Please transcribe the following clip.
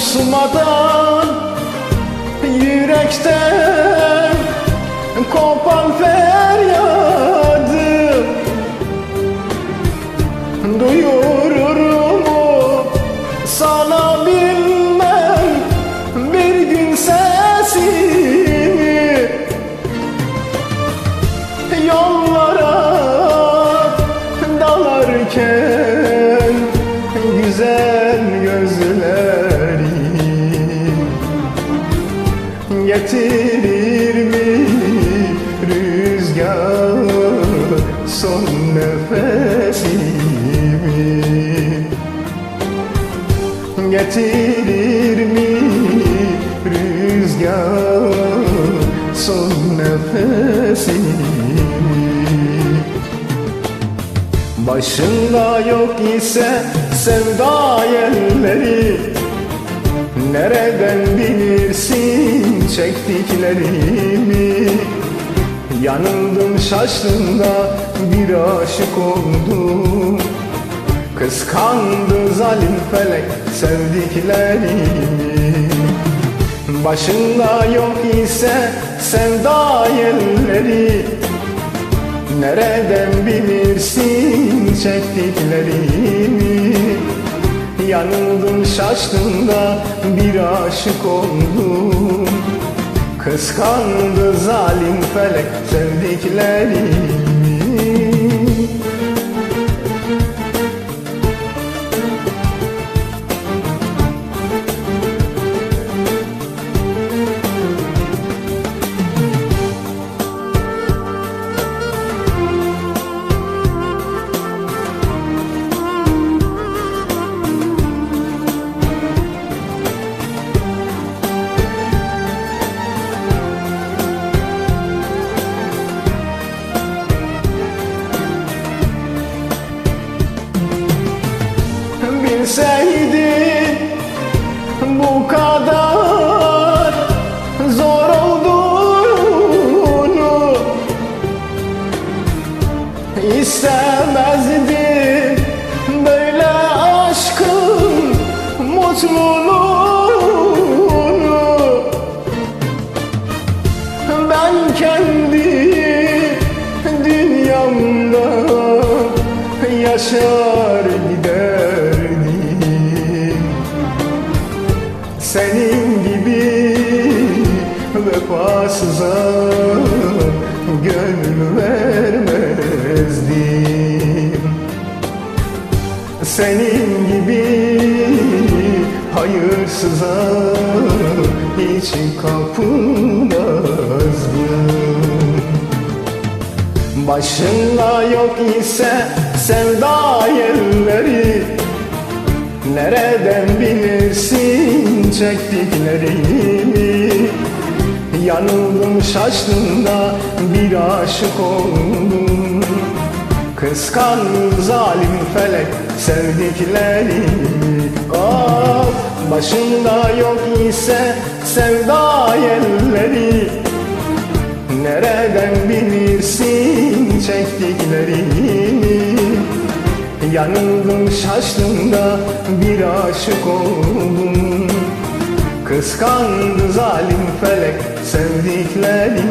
susmadan yürekten kopan feryadı. Duyururum sana bilmem bir gün sesimi. Yollara dalarken getirir mi rüzgar son nefesimi? Getirir mi rüzgar son nefesimi? Başında yok ise sevda yerleri Nereden bilirsin çektiklerimi? Yanıldım şaştım da bir aşık oldum. Kıskandı zalim felek sevdiklerimi. Başında yok ise sevda yerleri Nereden bilirsin çektiklerimi Yanıldım şaştım da bir aşık oldum. Kıskandı zalim felek sevdiklerimi Bilseydin bu kadar zor olduğunu İstemezdim böyle aşkın mutluluğunu Ben kendi dünyamda yaşar Senin gibi vefasıza gönül vermezdim. Senin gibi hayırsıza hiç kapılmazdım. Başında yok ise sevda yerleri Nereden çektiklerimi Yanıldım şaştım bir aşık oldum. Kıskandı zalim felek sevdiklerimi. Of başında yok ise sevda yerleri Nereden bilirsin çektiklerimi? Yanıldım şaştım bir aşık oldum Kıskandı zalim felek sevdiklerini